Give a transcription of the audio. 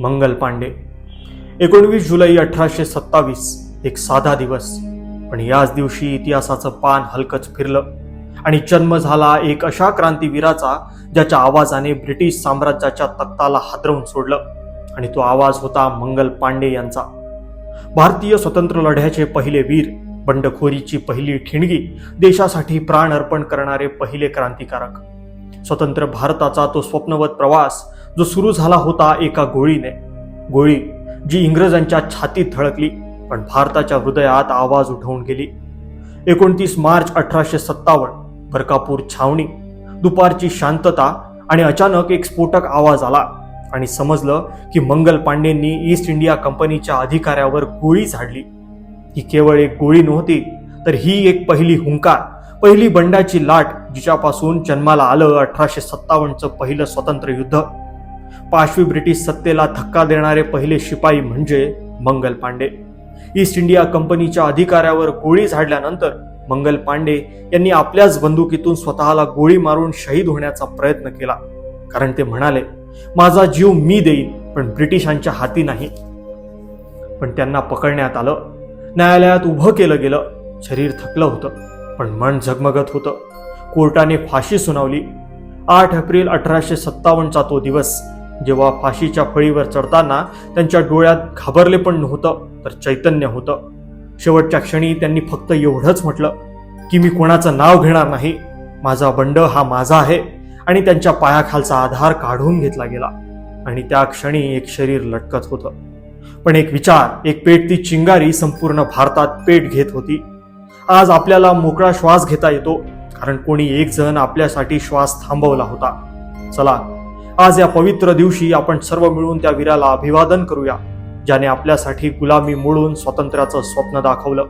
मंगल पांडे. एकोणवीस जुलै अठराशे सत्तावीस एक साधा दिवस. पण याच दिवशी इतिहासाचं पान हलकच फिरलं. आणि जन्म झाला एक अशा क्रांतीवीराचा ज्याच्या आवाजाने ब्रिटिश साम्राज्याच्या तख्ताला हादरवून सोडलं. आणि तो आवाज होता मंगल पांडे यांचा. भारतीय स्वतंत्र लढ्याचे पहिले वीर बंडखोरीची पहिली ठिणगी देशासाठी प्राण अर्पण करणारे पहिले क्रांतिकारक. स्वतंत्र भारताचा तो स्वप्नवत प्रवास जो सुरू झाला होता एका गोळीने. गोळी जी इंग्रजांच्या छातीत धडकली पण भारताच्या हृदयात आवाज उठवून गेली. एकोणतीस मार्च अठराशे सत्तावन्न बरकापूर छावणी दुपारची शांतता आणि अचानक एक स्फोटक आवाज आला आणि समजलं की मंगल पांडेंनी ईस्ट इंडिया कंपनीच्या अधिकाऱ्यावर गोळी झाडली. ही केवळ एक गोळी नव्हती तर ही एक पहिली हुंकार पहिली बंडाची लाट जिच्यापासून जन्माला आलं अठराशे सत्तावन्नचं पहिलं स्वतंत्र युद्ध. पाशवी ब्रिटिश सत्तेला धक्का देणारे पहिले शिपाई म्हणजे मंगल पांडे. ईस्ट इंडिया कंपनीच्या अधिकाऱ्यावर गोळी झाडल्यानंतर मंगल पांडे यांनी आपल्याच बंदुकीतून स्वतःला गोळी मारून शहीद होण्याचा प्रयत्न केला. कारण ते म्हणाले माझा जीव मी देईन पण ब्रिटिशांच्या हाती नाही. पण त्यांना पकडण्यात आलं. न्यायालयात उभं केलं गेलं. शरीर थकलं होतं पण मन झगमगत होतं. कोर्टाने फाशी सुनावली. आठ एप्रिल अठराशे सत्तावन्नचा तो दिवस जेव्हा फाशीच्या फळीवर चढताना त्यांच्या डोळ्यात घाबरले पण नव्हतं तर चैतन्य होतं. शेवटच्या क्षणी त्यांनी फक्त एवढंच म्हटलं की मी कोणाचं नाव घेणार नाही. माझा बंड हा माझा आहे आणि त्यांच्या पायाखालचा आधार काढून घेतला गेला. आणि त्या क्षणी एक शरीर लटकत होतं. पण एक विचार एक पेटती चिंगारी संपूर्ण भारतात पेट घेत होती. आज आपल्याला मोकळा श्वास घेता येतो कारण कोणी एक जण आपल्यासाठी श्वास थांबवला होता. चला आज या पवित्र दिवशी आपण सर्व मिळून त्या वीराला अभिवादन करूया ज्याने आपल्यासाठी गुलामी मोडून स्वातंत्र्याचं स्वप्न दाखवलं.